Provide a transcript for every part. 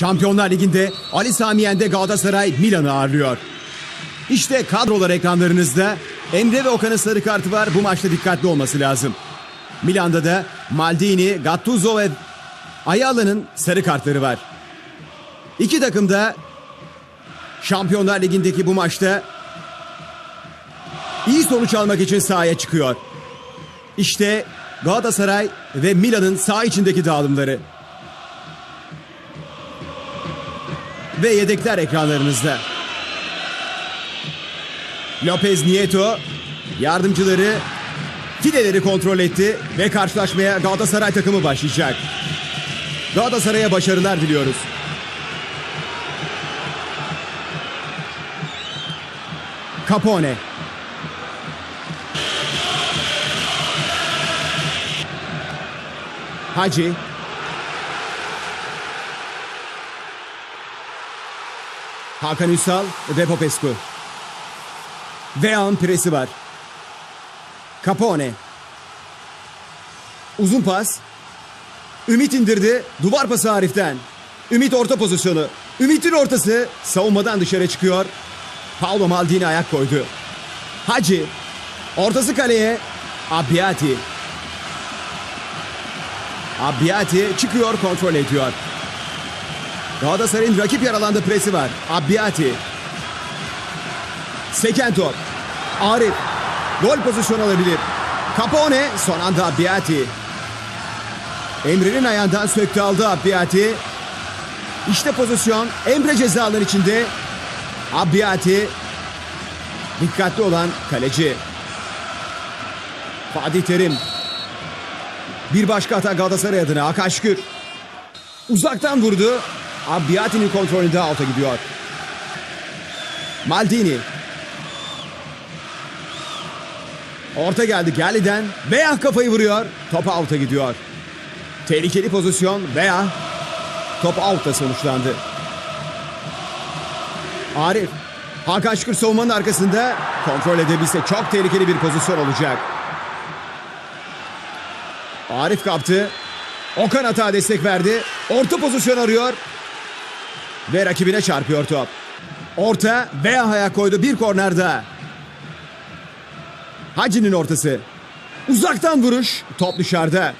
Şampiyonlar Ligi'nde Ali Sami Yen'de Galatasaray Milan'ı ağırlıyor. İşte kadrolar ekranlarınızda. Emre ve Okan'ın sarı kartı var. Bu maçta dikkatli olması lazım. Milan'da da Maldini, Gattuso ve Ayala'nın sarı kartları var. İki takım da Şampiyonlar Ligi'ndeki bu maçta iyi sonuç almak için sahaya çıkıyor. İşte Galatasaray ve Milan'ın saha içindeki dağılımları. Ve yedekler ekranlarınızda. Lopez Nieto yardımcıları fileleri kontrol etti ve karşılaşmaya Galatasaray takımı başlayacak. Galatasaray'a başarılar diliyoruz. Capone. Hacı. Hakan Ünsal ve Popescu. Vean presi var. Capone. Uzun pas. Ümit indirdi. Duvar pası Arif'ten. Ümit orta pozisyonu. Ümit'in ortası savunmadan dışarı çıkıyor. Paolo Maldini ayak koydu. Hacı. Ortası kaleye. Abbiati. Abbiati çıkıyor kontrol ediyor. Galatasaray'ın rakip yer alanda presi var. Abbiati. Seken top. Arif. Gol pozisyonu alabilir. Capone son anda Abbiati. Emre'nin ayağından söktü aldı Abbiati. İşte pozisyon. Emre cezaların içinde. Abbiati. Dikkatli olan kaleci. Fatih Terim. Bir başka hata Galatasaray adına Hakan Şükür. Uzaktan vurdu. Abbiati'nin kontrolünde alta gidiyor. Maldini. Orta geldi Gelli'den. Veya kafayı vuruyor. Top out'a gidiyor. Tehlikeli pozisyon veya top out'ta sonuçlandı. Arif. Hakan Şükür savunmanın arkasında kontrol edebilse çok tehlikeli bir pozisyon olacak. Arif kaptı. Okan hata destek verdi. Orta pozisyon arıyor. Ve rakibine çarpıyor top. Orta veya ayak koydu bir kornerde. Hacı'nın ortası. Uzaktan vuruş. Top dışarıda.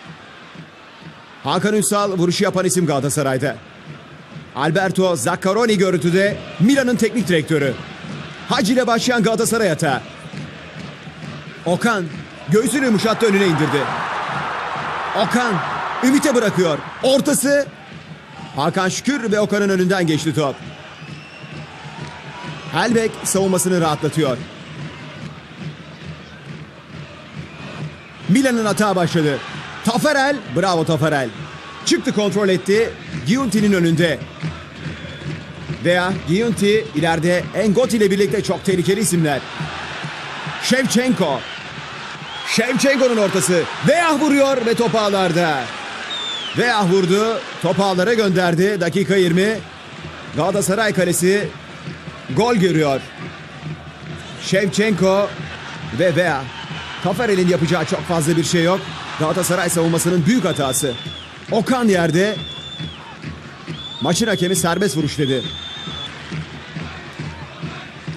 Hakan Ünsal vuruşu yapan isim Galatasaray'da. Alberto Zaccaroni görüntüde Milan'ın teknik direktörü. Hacı ile başlayan Galatasaray atağı. Okan göğsünü yumuşattı önüne indirdi. Okan Ümit'e bırakıyor. Ortası Hakan Şükür ve Okan'ın önünden geçti top. Helbek savunmasını rahatlatıyor. Milan'ın hata başladı. Taferel, bravo Taferel. Çıktı kontrol etti. Giunti'nin önünde. Veya Giunti ileride Engoti ile birlikte çok tehlikeli isimler. Shevchenko. Shevchenko'nun ortası. Veya vuruyor ve top ağlarda. Veya vurdu. Top ağlara gönderdi. Dakika 20. Galatasaray kalesi gol görüyor. Shevchenko ve Vea. Taferel'in yapacağı çok fazla bir şey yok. Galatasaray savunmasının büyük hatası. Okan yerde. Maçın hakemi serbest vuruş dedi.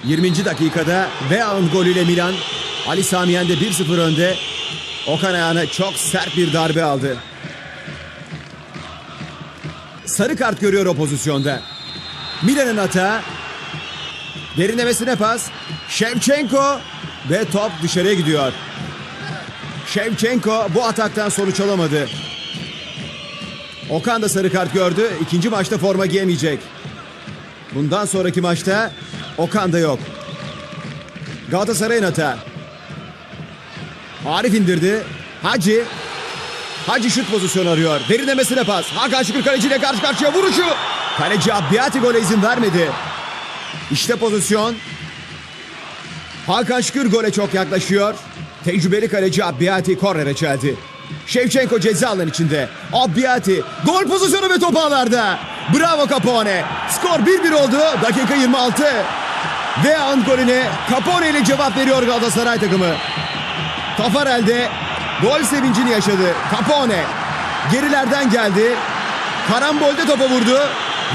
20. dakikada Vea'nın golüyle Milan Ali Samiyen de 1-0 önde. Okan ayağına çok sert bir darbe aldı. Sarı kart görüyor o pozisyonda. Milan'ın hata. Derinlemesine pas. Shevchenko ve top dışarıya gidiyor. Shevchenko bu ataktan sonuç alamadı. Okan da sarı kart gördü. İkinci maçta forma giyemeyecek. Bundan sonraki maçta Okan da yok. Galatasaray'ın hata. Arif indirdi. Hacı. Hacı şut pozisyonu arıyor. Derinlemesine pas. Hakan Şükür kaleciyle karşı karşıya vuruşu. Kaleci Abbiati gole izin vermedi. İşte pozisyon. Hakan Şükür gole çok yaklaşıyor. Tecrübeli kaleci Abbiati kornere çeldi. Şevçenko ceza alan içinde. Abbiati gol pozisyonu ve top ağlarda. Bravo Capone. Skor 1-1 oldu. Dakika 26. Ve an golüne Capone ile cevap veriyor Galatasaray takımı. Tafarel'de gol sevincini yaşadı. Capone gerilerden geldi. Karambolde topa vurdu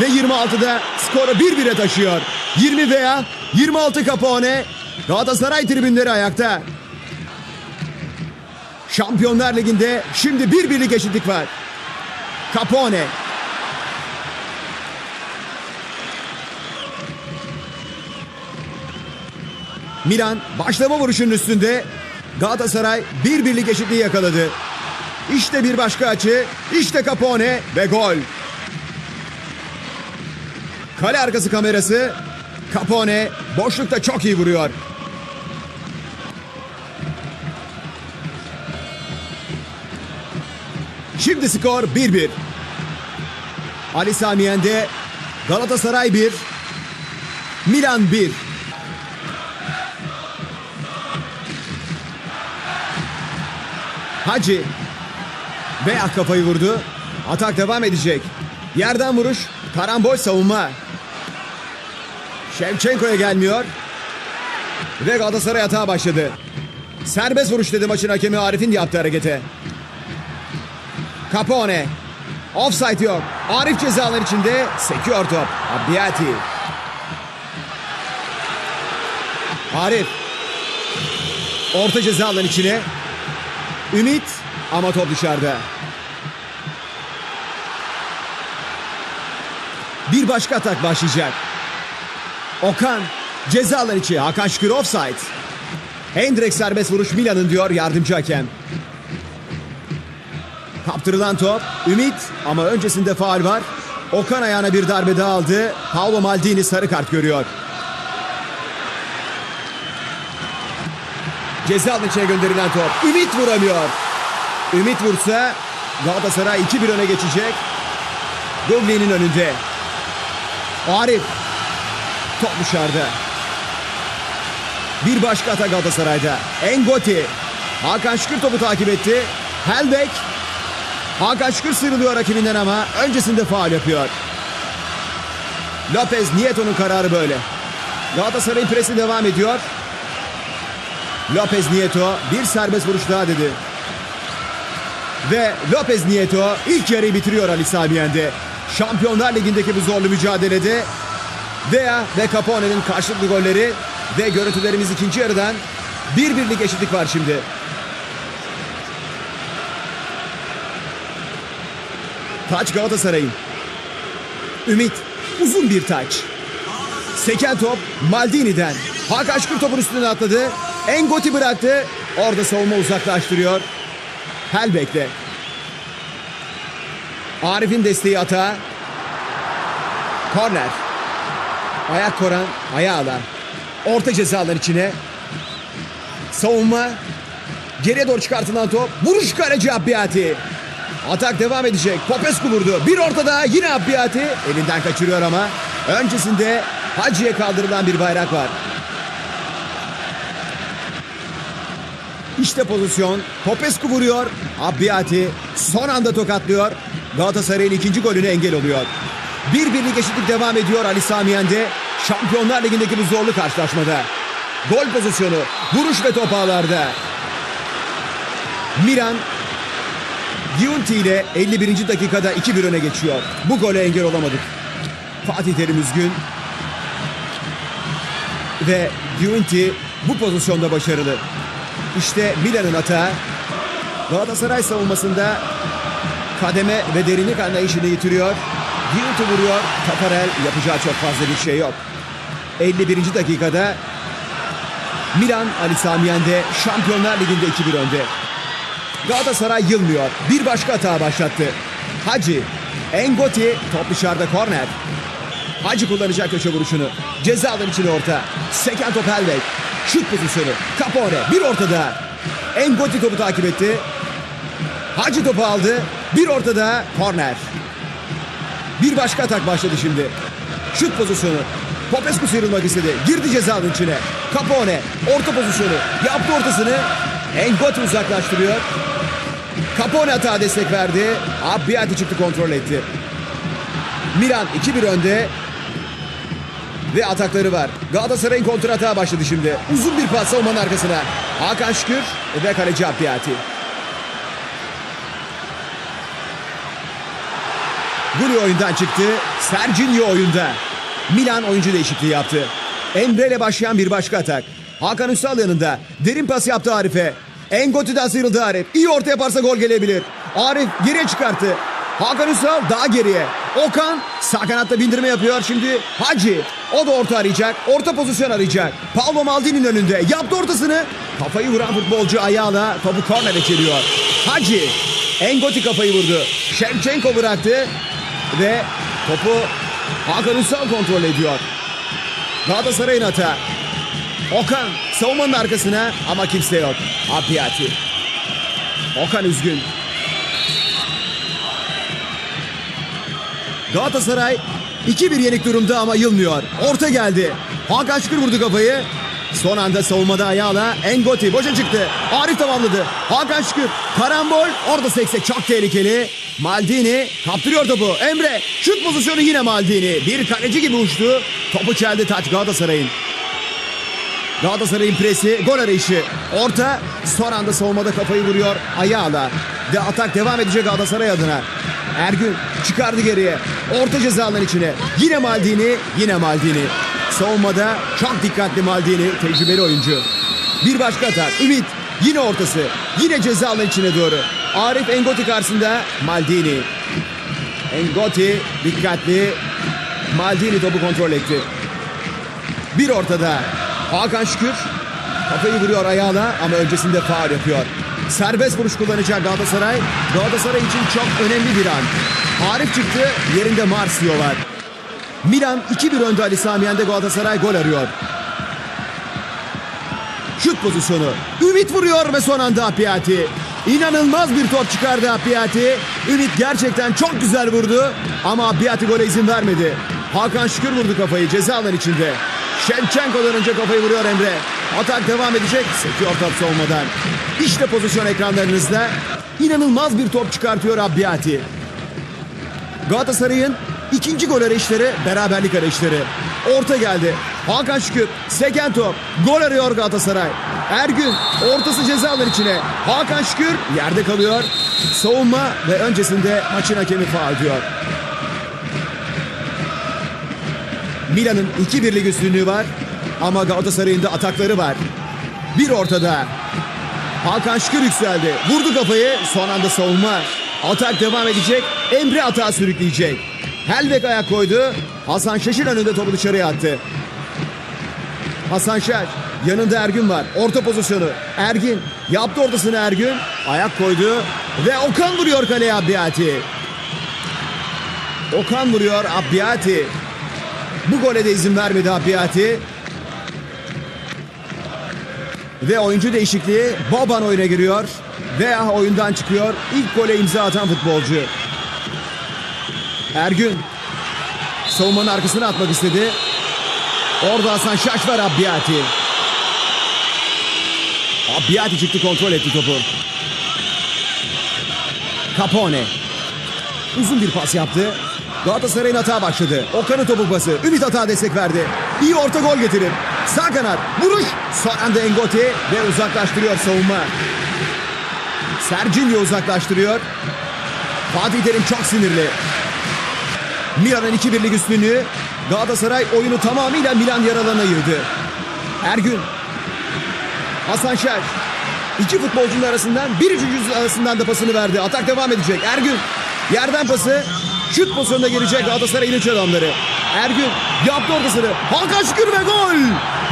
Ve 26'da skoru 1-1'e taşıyor. 20 veya 26 Capone. Galatasaray tribünleri ayakta. Şampiyonlar Ligi'nde şimdi bir birlik eşitlik var. Capone. Milan başlama vuruşunun üstünde Galatasaray bir birlik eşitliği yakaladı. İşte bir başka açı, işte Capone ve gol. Kale arkası kamerası Capone boşlukta çok iyi vuruyor. Şimdi skor 1-1. Ali Samiyen'de Galatasaray 1, Milan 1. Hacı veya kafayı vurdu. Atak devam edecek. Yerden vuruş, karambol savunma. Şevçenko'ya gelmiyor. Ve Galatasaray atağa başladı. Serbest vuruş dedi maçın hakemi Arif'in yaptığı harekete. Capone. Offside yok. Arif cezalar içinde sekiyor top. Abbiati. Arif. Orta ceza alan içine. Ümit ama top dışarıda. Bir başka atak başlayacak. Okan ceza alan içi. Hakan Şükür offside. Hendrik serbest vuruş Milan'ın diyor yardımcı hakem. Kaptırılan top Ümit ama öncesinde faal var. Okan ayağına bir darbe daha aldı. Paolo Maldini sarı kart görüyor. Ceza alanı içine gönderilen top. Ümit vuramıyor. Ümit vursa Galatasaray 2-1 öne geçecek. Gogli'nin önünde. Arif. Top dışarıda. Bir başka atak Galatasaray'da. Engoti. Hakan Şükür topu takip etti. Helbeck. Hakan Şükür sıyrılıyor rakibinden ama öncesinde faal yapıyor. Lopez Nieto'nun kararı böyle. Galatasaray'ın presi devam ediyor. Lopez Nieto bir serbest vuruş daha dedi. Ve Lopez Nieto ilk yarıyı bitiriyor Ali Samiyen'de. Şampiyonlar Ligi'ndeki bu zorlu mücadelede Vea ve Capone'nin karşılıklı golleri ve görüntülerimiz ikinci yarıdan bir birlik eşitlik var şimdi. Taç Galatasaray'ın. Ümit uzun bir taç. Seken top Maldini'den. Hakan Şükür topun üstüne atladı. Engoti bıraktı. Orada savunma uzaklaştırıyor. Helbek'te. Arif'in desteği atağa. Korner. Ayak koran ayağla. Orta cezalar içine. Savunma. Geriye doğru çıkartılan top. Vuruş kaleci Abbiati. Atak devam edecek. Popescu vurdu. Bir ortada yine Abbiati. Elinden kaçırıyor ama. Öncesinde Hacı'ya kaldırılan bir bayrak var. İşte pozisyon. Popescu vuruyor. Abbiati son anda tokatlıyor. Galatasaray'ın ikinci golüne engel oluyor. Bir birlik eşitlik devam ediyor Ali Samiyen'de. Şampiyonlar Ligi'ndeki bu zorlu karşılaşmada. Gol pozisyonu. Vuruş ve top ağlarda. Milan Giunti ile 51. dakikada 2-1 öne geçiyor. Bu gole engel olamadık. Fatih Terim üzgün. Ve Giunti bu pozisyonda başarılı. İşte Milan'ın hata. Galatasaray savunmasında kademe ve derinlik anlayışını yitiriyor. Giunti vuruyor. Taparel yapacağı çok fazla bir şey yok. 51. dakikada Milan Ali Samiyen'de Şampiyonlar Ligi'nde 2-1 önde. Galatasaray yılmıyor. Bir başka hata başlattı. Hacı. Engoti top dışarıda korner. Hacı kullanacak köşe vuruşunu. Ceza alanı içine orta. Seken top Helbeck. Şut pozisyonu. Capone bir ortada. Engoti topu takip etti. Hacı topu aldı. Bir ortada korner. Bir başka atak başladı şimdi. Şut pozisyonu. Popescu sıyrılmak istedi. Girdi ceza alanı içine. Capone orta pozisyonu. Yaptı ortasını. Engoti uzaklaştırıyor. Capone hata destek verdi. Abbiati çıktı kontrol etti. Milan 2-1 önde. Ve atakları var. Galatasaray'ın kontra atağı başladı şimdi. Uzun bir pas savunmanın arkasına. Hakan Şükür ve kaleci Abbiati. Guli oyundan çıktı. Serginho oyunda. Milan oyuncu değişikliği yaptı. Emre ile başlayan bir başka atak. Hakan Ünsal yanında. Derin pas yaptı Arif'e. Engoti'den sıyrıldı Arif. İyi orta yaparsa gol gelebilir. Arif geriye çıkarttı. Hakan Ünsal daha geriye. Okan sağ kanatta bindirme yapıyor. Şimdi Hacı. O da orta arayacak. Orta pozisyon arayacak. Paolo Maldini'nin önünde. Yaptı ortasını. Kafayı vuran futbolcu ayağıyla topu kornere çeliyor. Hacı. Engoti kafayı vurdu. Shevchenko bıraktı. Ve topu Hakan Ünsal kontrol ediyor. Galatasaray'ın hata. Okan savunmanın arkasına ama kimse yok. Apiati. Okan üzgün. Galatasaray 2-1 yenik durumda ama yılmıyor. Orta geldi. Hakan Şükür vurdu kafayı. Son anda savunmada ayağıyla Engoti boşa çıktı. Arif tamamladı. Hakan Şükür karambol orada sekse çok tehlikeli. Maldini kaptırıyor topu. Emre şut pozisyonu yine Maldini. Bir kaleci gibi uçtu. Topu çeldi taç Galatasaray'ın. Galatasaray'ın presi, gol arayışı. Orta, son anda savunmada kafayı vuruyor ayağıyla. Ve atak devam edecek Galatasaray adına. Ergün çıkardı geriye. Orta ceza içine. Yine Maldini, yine Maldini. Savunmada çok dikkatli Maldini, tecrübeli oyuncu. Bir başka atak, Ümit. Yine ortası. Yine ceza içine doğru. Arif Engoti karşısında Maldini. Engoti dikkatli. Maldini topu kontrol etti. Bir ortada Hakan Şükür kafayı vuruyor ayağına ama öncesinde faul yapıyor. Serbest vuruş kullanacak Galatasaray. Galatasaray için çok önemli bir an. Arif çıktı yerinde Marsio var. Milan 2-1 önde Ali Samiyen'de Galatasaray gol arıyor. Şut pozisyonu. Ümit vuruyor ve son anda Apiati. İnanılmaz bir top çıkardı Apiati. Ümit gerçekten çok güzel vurdu ama Apiati gole izin vermedi. Hakan Şükür vurdu kafayı ceza alan içinde. Şevçenko'dan önce kafayı vuruyor Emre. Atak devam edecek. Sekiyor top savunmadan. İşte pozisyon ekranlarınızda. İnanılmaz bir top çıkartıyor Abiati. Galatasaray'ın ikinci gol arayışları beraberlik arayışları. Orta geldi. Hakan Şükür seken top. Gol arıyor Galatasaray. Ergün ortası ceza alanı içine. Hakan Şükür yerde kalıyor. Savunma ve öncesinde maçın hakemi faul diyor. Milan'ın 2-1'lik üstünlüğü var ama Galatasaray'ın da atakları var. Bir ortada. Hakan Şükür yükseldi. Vurdu kafayı. Son anda savunma. Atak devam edecek. Emre atağı sürükleyecek. Helbek ayak koydu. Hasan Şaş'ın önünde topu dışarıya attı. Hasan Şaş. Yanında Ergün var. Orta pozisyonu. Ergin. Yaptı ortasını Ergün. Ayak koydu. Ve Okan vuruyor kaleye Abbiati. Okan vuruyor Abbiati. Bu gole de izin vermedi Abbiati. Ve oyuncu değişikliği Boban oyuna giriyor. Veya oyundan çıkıyor. İlk gole imza atan futbolcu. Ergün. Savunmanın arkasına atmak istedi. Orada Hasan Şaş var Abbiati. Abbiati çıktı kontrol etti topu. Capone. Uzun bir pas yaptı. Galatasaray'ın hata başladı. Okan'ın topu pası. Ümit hata destek verdi. İyi orta gol getirir. Sağ kanat. Vuruş. Son anda ve uzaklaştırıyor savunma. Serginho uzaklaştırıyor. Fatih Terim çok sinirli. Milan'ın 2-1'lik üstünlüğü. Galatasaray oyunu tamamıyla Milan yaralarına yığdı. Ergün. Hasan Şer. İki futbolcunun arasından bir üçüncü arasından da pasını verdi. Atak devam edecek. Ergün. Yerden pası. Şut pozisyonuna gelecek Galatasaray'ın üç adamları. Ergün yaptı ortasını. Hakan Şükür ve gol.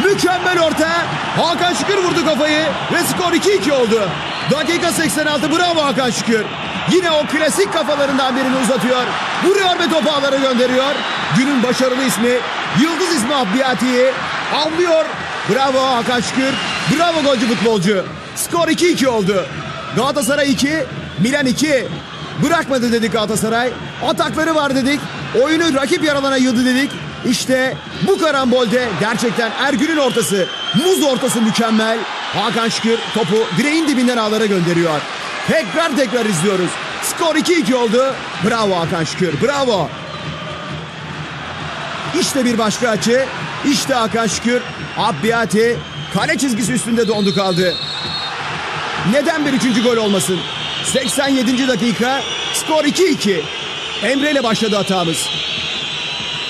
Mükemmel orta. Hakan Şükür vurdu kafayı ve skor 2-2 oldu. Dakika 86 bravo Hakan Şükür. Yine o klasik kafalarından birini uzatıyor. Vuruyor ve topu ağlara gönderiyor. Günün başarılı ismi, yıldız ismi Abbiati'yi avlıyor. Bravo Hakan Şükür. Bravo golcü futbolcu. Skor 2-2 oldu. Galatasaray 2, Milan 2. Bırakmadı dedik Galatasaray. Atakları var dedik. Oyunu rakip yaralana yıldı dedik. İşte bu karambolde gerçekten Ergün'ün ortası, muz ortası mükemmel. Hakan Şükür topu direğin dibinden ağlara gönderiyor. Tekrar tekrar izliyoruz. Skor 2-2 oldu. Bravo Hakan Şükür, bravo. İşte bir başka açı. İşte Hakan Şükür. Abbiati kale çizgisi üstünde dondu kaldı. Neden bir üçüncü gol olmasın? 87. dakika skor 2-2. Emre ile başladı hatamız.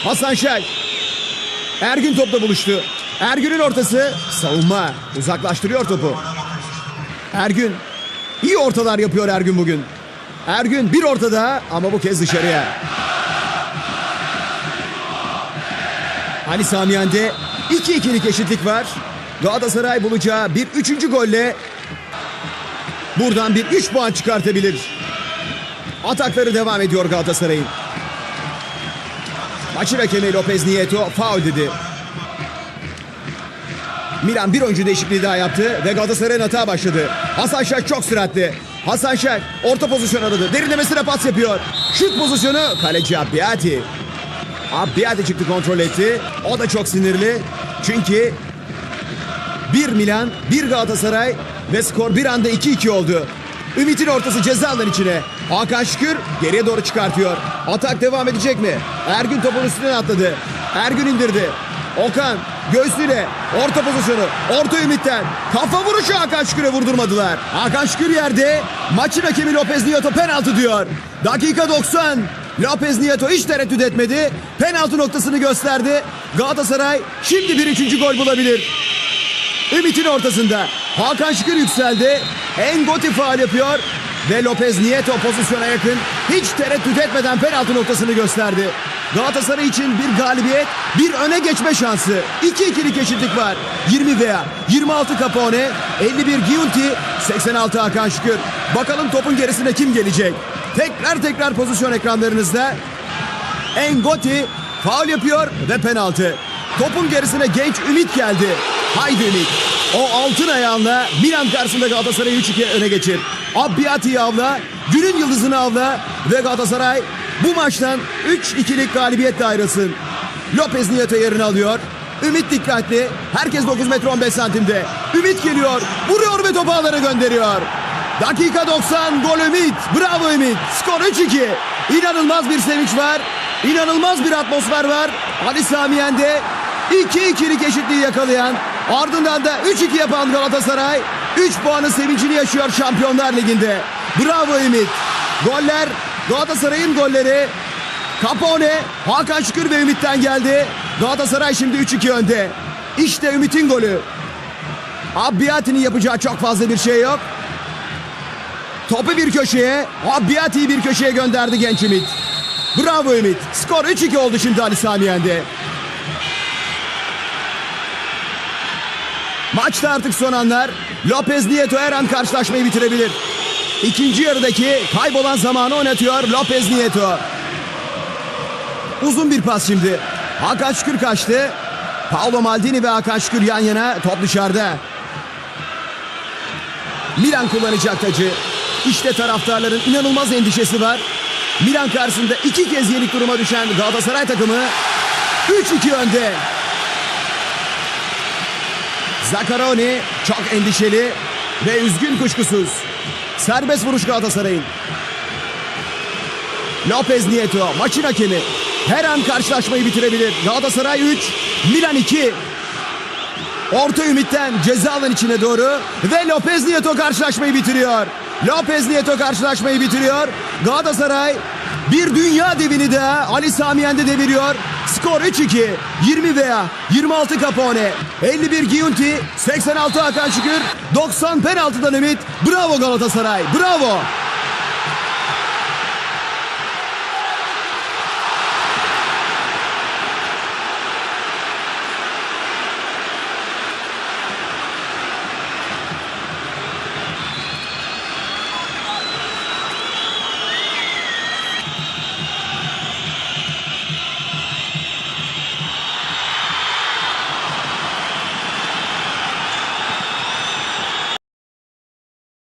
Hasan Şel. Ergün topla buluştu. Ergün'ün ortası savunma. Uzaklaştırıyor topu. Ergün. İyi ortalar yapıyor Ergün bugün. Ergün bir ortada ama bu kez dışarıya. Ali Samiyen'de 2-2'lik eşitlik var. Galatasaray bulacağı bir üçüncü golle buradan bir 3 puan çıkartabilir. Atakları devam ediyor Galatasaray'ın. Maçın hakemi Lopez Nieto faul dedi. Milan bir oyuncu değişikliği daha yaptı ve Galatasaray'ın hata başladı. Hasan Şer çok süratli. Hasan Şer orta pozisyon aradı. Derinlemesine pas yapıyor. Şut pozisyonu kaleci Abbiati. Abbiati çıktı kontrol etti. O da çok sinirli. Çünkü bir Milan, bir Galatasaray ve skor bir anda 2-2 oldu. Ümit'in ortası ceza alan içine. Hakan Şükür geriye doğru çıkartıyor. Atak devam edecek mi? Ergün topun üstüne atladı. Ergün indirdi. Okan göğsüyle orta pozisyonu. Orta Ümit'ten. Kafa vuruşu Hakan Şükür'e vurdurmadılar. Hakan Şükür yerde. Maçın hakemi Lopez Nieto penaltı diyor. Dakika 90. Lopez Nieto hiç tereddüt etmedi. Penaltı noktasını gösterdi. Galatasaray şimdi bir üçüncü gol bulabilir. Ümit'in ortasında Hakan Şükür yükseldi. Engoti faal yapıyor. Ve Lopez Nieto pozisyona yakın. Hiç tereddüt etmeden penaltı noktasını gösterdi. Galatasaray için bir galibiyet, bir öne geçme şansı. 2-2'lik eşitlik var. 20 veya 26 Capone, 51 Giunti, 86 Hakan Şükür. Bakalım topun gerisine kim gelecek? Tekrar tekrar pozisyon ekranlarınızda. Engoti faul yapıyor ve penaltı. Topun gerisine genç Ümit geldi. Haydi Ümit. O altın ayağınla Milan karşısında Galatasaray'ı 3-2 öne geçir. Abbiati'yi avla, günün yıldızını avla ve Galatasaray bu maçtan 3-2'lik galibiyetle ayrılsın. Lopez Nieto yerini alıyor. Ümit dikkatli. Herkes 9 metre 15 santimde. Ümit geliyor. Vuruyor ve topu ağlara gönderiyor. Dakika 90 gol Ümit. Bravo Ümit. Skor 3-2. İnanılmaz bir sevinç var. İnanılmaz bir atmosfer var. Ali Samiyen'de 2-2'lik eşitliği yakalayan ardından da 3-2 yapan Galatasaray 3 puanın sevincini yaşıyor Şampiyonlar Ligi'nde. Bravo Ümit. Goller Galatasaray'ın golleri Capone, Hakan Şükür ve Ümit'ten geldi. Galatasaray şimdi 3-2 önde. İşte Ümit'in golü. Abbiati'nin yapacağı çok fazla bir şey yok. Topu bir köşeye, Abbiati'yi bir köşeye gönderdi genç Ümit. Bravo Ümit. Skor 3-2 oldu şimdi Ali Samiyen'de. Maçta artık son anlar. Lopez Nieto her an karşılaşmayı bitirebilir. İkinci yarıdaki kaybolan zamanı oynatıyor Lopez Nieto. Uzun bir pas şimdi. Hakan Şükür kaçtı. Paolo Maldini ve Hakan Şükür yan yana top dışarıda. Milan kullanacak tacı. İşte taraftarların inanılmaz endişesi var. Milan karşısında iki kez yenik duruma düşen Galatasaray takımı 3-2 önde. Zakaroni çok endişeli ve üzgün kuşkusuz. Serbest vuruş Galatasaray'ın. Lopez Nieto maçın hakemi. Her an karşılaşmayı bitirebilir. Galatasaray 3, Milan 2. Orta Ümit'ten ceza alan içine doğru ve Lopez Nieto karşılaşmayı bitiriyor. Lopez Nieto karşılaşmayı bitiriyor. Galatasaray bir dünya devini daha Ali Samiyen'de deviriyor. Skor 3-2. 20 veya 26 Capone. 51 Giunti. 86 Hakan Şükür. 90 penaltıdan Ümit. Bravo Galatasaray. Bravo.